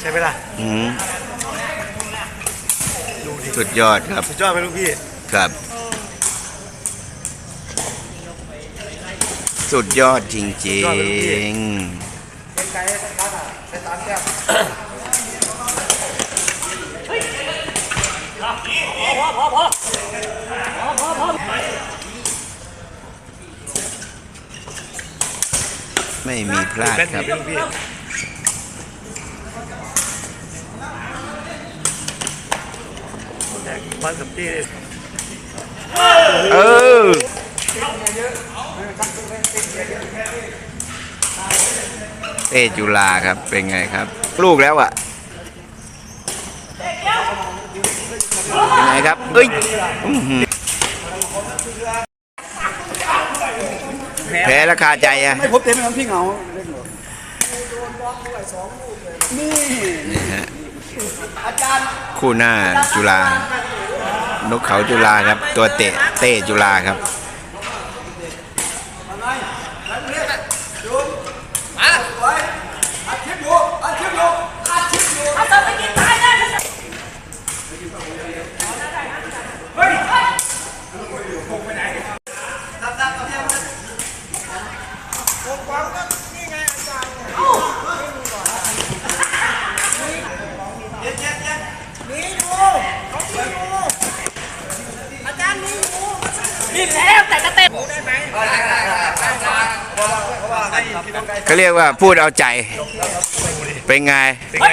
ใช่ไหมล่ะอืมดูดิสุดยอดครับ สุดยอดไหมลูกพี่ ครับ สุดยอดจริงไกลๆสักพักอะใช้สามแก้วๆไม่มีพลาดแม่นครับไหมลูกพี่แตก ฟันกับตี้เลยเออเต้จุฬาครับเป็นไงครับ ลูกแล้วอะเป็นไงครับเอ้ยอื้อหือแพ้แล้วคาใจอะไม่พบเต็มไหมครับพี่เหงาเล่นเหรอนี่นี่ฮะอาจารย์คู่หน้าจุฬา นกเขาจุฬาครับ ตัวเตะเต้จุฬาครับ อัดคลิปอยู่อัดคลิปอยู่อัดคลิปอยู่รีบแล้วแต่จะเต็มเขาเรียกว่าพูดเอาใจเป็นไงเป็นไง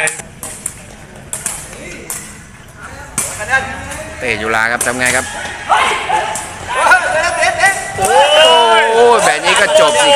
เตะจุฬาครับทำไงครับ โอ้โอ้ยแบบนี้ก็จบสิ